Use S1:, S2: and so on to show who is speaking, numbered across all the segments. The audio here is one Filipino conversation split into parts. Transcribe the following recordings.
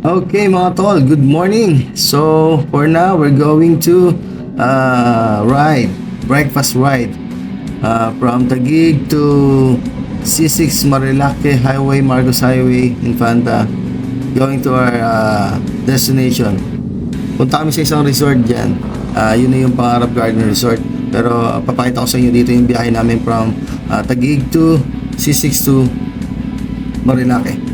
S1: Okay mga tol, good morning. So for now, we're going to uh, ride, breakfast ride uh, from Taguig to C6 Marilake Highway, Marcos Highway, Infanta, going to our uh, destination. Punta kami sa isang resort dyan. Uh, yun na yung Pangarap Garden Resort. Pero uh, papakita ko sa inyo dito yung biyahe namin from uh, Taguig to C6 to Marilake.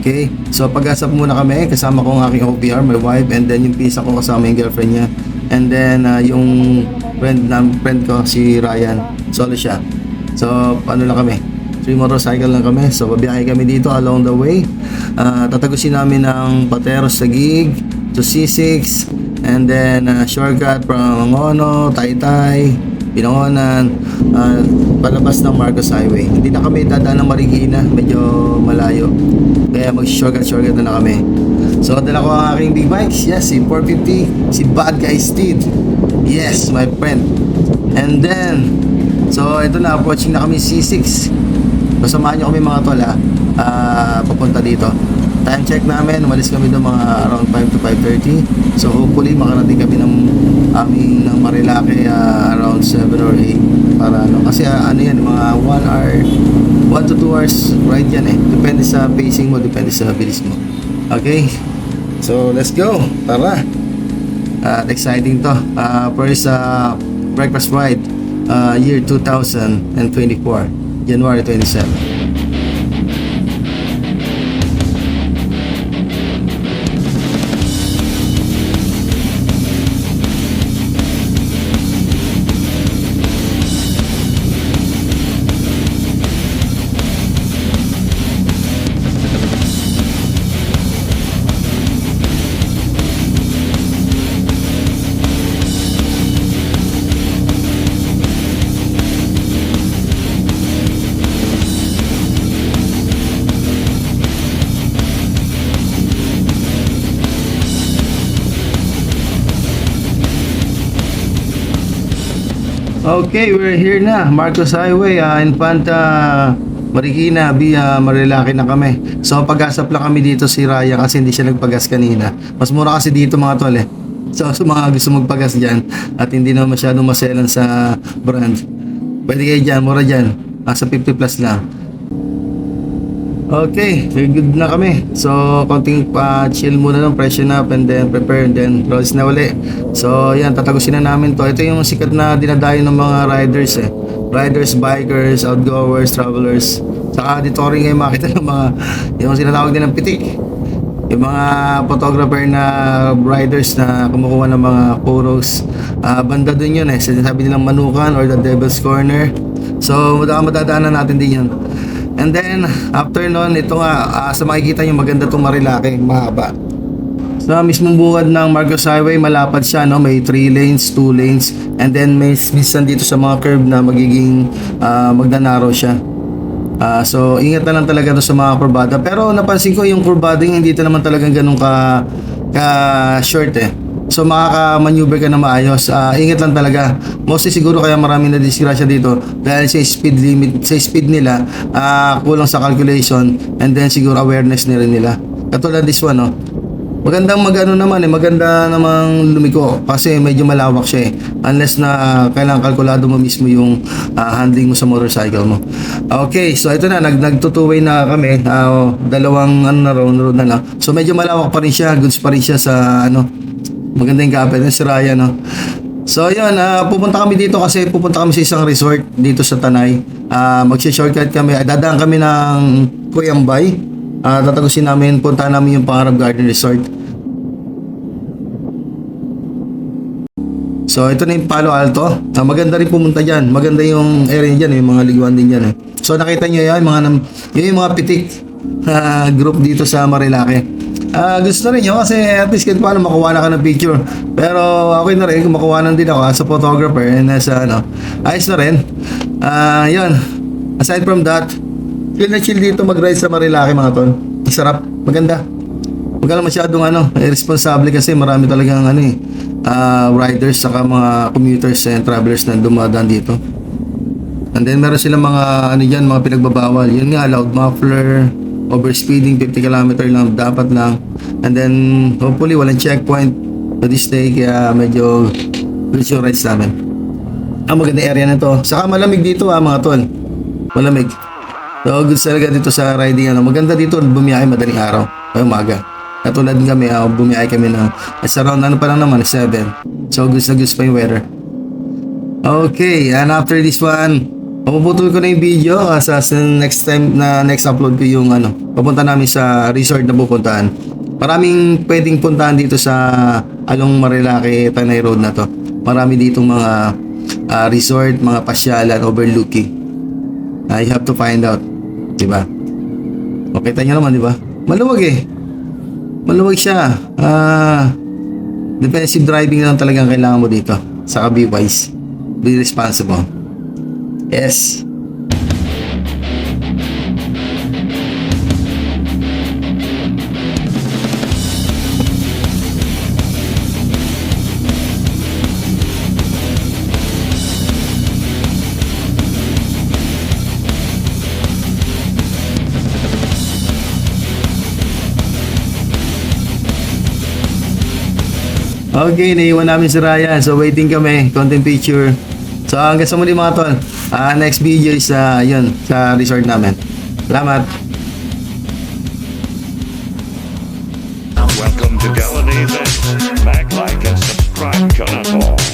S1: Okay? So pag-asap muna kami, kasama ko ang aking OPR, my wife, and then yung pisa ko kasama yung girlfriend niya. And then uh, yung friend na friend ko si Ryan, solo siya. So ano lang kami, three motorcycle lang kami. So babiyahe kami dito along the way. Uh, tatagusin namin ng Pateros sa gig to C6 and then uh, shortcut from Angono, Taytay, Pinangonan, uh, palabas ng Marcos Highway. Hindi na kami dadaan ng Marikina, medyo malayo. Kaya mag-shortcut shortcut na lang kami. So, dala ko ang aking big bikes. Yes, si 450, si Bad Guy Steed. Yes, my friend. And then, so ito na, approaching na kami C6. So, samahan nyo kami mga tol ha. Ah, papunta dito. Time check namin, umalis kami doon mga around 5 to 5.30. So hopefully makarating kami ng aming ng Marilake ah, around 7 or 8 para ano. Kasi ah, ano yan mga 1 hour 1 to 2 hours ride yan eh. Depende sa pacing mo depende sa bilis mo. Okay? So let's go. Tara. At exciting to. Ah, first ah, breakfast ride ah, year 2024 January 27 Okay, we're here na. Marcos Highway, uh, Infanta, Marikina, via Marilaki na kami. So, pag-asap lang kami dito si Raya kasi hindi siya nagpagas kanina. Mas mura kasi dito mga tol eh. So, sa mga gusto magpagas dyan at hindi na masyadong maselan sa brand. Pwede kayo dyan, mura dyan. Nasa 50 plus lang. Okay, very good na kami. So, konting pa chill muna ng freshen up and then prepare and then rolls na uli. So, yan, tatagusin na namin to. Ito yung sikat na dinadayo ng mga riders eh. Riders, bikers, outgoers, travelers. Saka dito rin makita ng mga, yung sinatawag din ng pitik. Yung mga photographer na riders na kumukuha ng mga photos. Ah, banda dun yun eh. Sinasabi nilang Manukan or the Devil's Corner. So, madadaanan natin din yun. And then, after nun, ito nga, ah, sa makikita nyo, maganda itong Marilake, mahaba. Sa mismong bungad ng Marcos Highway, malapad siya, no? May 3 lanes, 2 lanes, and then may minsan dito sa mga curve na magiging uh, magdanaro siya. Ah, so, ingat na lang talaga sa mga kurbada. Pero napansin ko yung kurbada hindi naman talagang ganun ka, ka short eh. So makaka-maneuver ka na maayos. Ah, ingat lang talaga. Mostly siguro kaya marami na disgrasya dito dahil sa speed limit, sa speed nila, ah, kulang sa calculation and then siguro awareness na rin nila. Katulad this one, no? Magandang magano naman eh, maganda namang lumiko kasi medyo malawak siya eh. Unless na ah, kailangan kalkulado mo mismo yung ah, handling mo sa motorcycle mo. Okay, so ito na, nag nagtutuway na kami. Ah, dalawang ano na round road na lang. So medyo malawak pa rin siya, goods pa rin siya sa ano, maganda yung kapit na si Ryan, no? So yun, ah, pupunta kami dito kasi pupunta kami sa isang resort dito sa Tanay. Ah, magsi-shortcut kami, dadaan kami ng Kuyambay. Ah, tatagusin namin, punta namin yung Pangarap Garden Resort. So ito na yung Palo Alto. Ah, maganda rin pumunta diyan. Maganda yung area diyan, yung mga liguan din diyan eh. So nakita niyo 'yan, mga yun yung mga pitik ah, group dito sa Marilake. Ah, gusto rin yun kasi at least kahit paano makuha na ka ng picture. Pero okay na rin kung makuha na din ako as a photographer and as a, ano, ayos na rin. Ah, yun. Aside from that, chill na chill dito mag-ride sa Marilake mga ton. Sarap, maganda. Huwag ka lang masyadong ano, responsable kasi marami talagang ano eh, ah, riders saka mga commuters and travelers na dumadaan dito. And then meron silang mga ano diyan, mga pinagbabawal. Yun nga, loud muffler, overspeeding 50 km lang dapat lang. And then hopefully walang checkpoint to this day kaya medyo rides namin. Ang maganda area na to. Saka malamig dito ah mga tol. Malamig. So good talaga dito sa riding ano. Maganda dito bumiyahe madaling araw o umaga. Katulad kami ah, bumiyahe kami ng it's around ano pa lang naman 7 so good na good pa weather. Okay, and after this one, papuputol ko na yung video kasi sa next time na next upload ko yung ano, papunta namin sa resort na pupuntahan. Maraming pwedeng puntahan dito sa Along Marilaki, Tanay Road na to. Marami dito mga ah, resort, mga pasyalan, overlooking. I have to find out. Diba? Okay, tayo naman, diba? Maluwag eh. Maluwag siya. Ah, defensive driving lang talagang kailangan mo dito. Saka be wise. Be responsible. Yes. Okay, naiwan namin si Ryan. So, waiting kami. Content picture. So, hanggang sa muli mga tol. Ah, next video is, ah, yun, sa resort namin. Salamat.
S2: Welcome to Delaney's Mag like and subscribe, Jonathan.